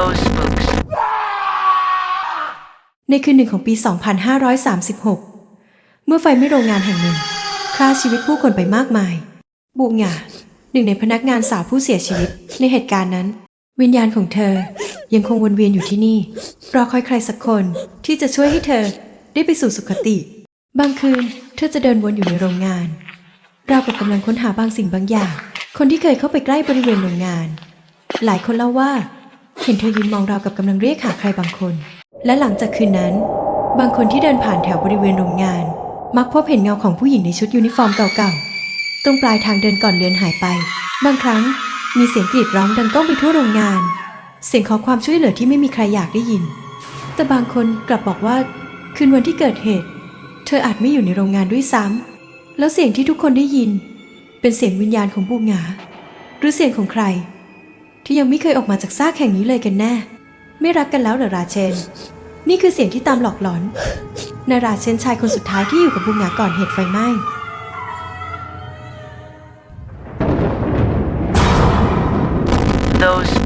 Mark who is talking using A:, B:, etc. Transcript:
A: Those spooks.
B: ในคืนหนึ่งของปี 2536 เมื่อไฟไหม้โรงงานแห่งหนึ่งฆ่าชีวิตผู้คนไปมากมาย บูหงาหนึ่งในพนักงานสาวผู้เสียชีวิต ในเหตุการณ์นั้น วิญญาณของเธอยังคงวนเวียนอยู่ที่นี่ รอคอยใครสักคนที่จะช่วยให้เธอได้ไปสู่สุคติ บางคืนเธอจะเดินวนอยู่ในโรงงานราวกับกำลังค้นหาบางสิ่งบางอย่าง คนที่เคยเข้าไปใกล้บริเวณโรงงาน หลายคนเล่าว่า เห็นเธอยืนมองราวกับกำลังเรียกหาใครบางคน และหลังจากคืนนั้น บางคนที่เดินผ่านแถวบริเวณโรงงาน มักพบเห็นเงาของผู้หญิงในชุดยูนิฟอร์มเก่าๆ ตรงปลายทางเดินก่อนเลือนหายไป บางครั้งมีเสียงกรีดร้องดังก้องไปทั่วโรงงาน เสียงขอความช่วยเหลือที่ไม่มีใครอยากได้ยิน แต่บางคนกลับบอกว่าคืนวันที่เกิดเหตุ เธออาจไม่อยู่ในโรงงานด้วยซ้ำแล้วเสียงที่ทุกคนได้ยิน เป็นเสียงวิญญาณของบูหงาหรือเสียงของใคร ที่ยังไม่เคยออกมาจากซากแห่งนี้เลยกันแน่ ไม่รักกันแล้วเหรอราเชน นี่คือเสียงที่ตามหลอกหลอนนาราเชนชายคนสุดท้ายที่อยู่กับบูหงาก่อนเหตุไฟไหม้
A: Those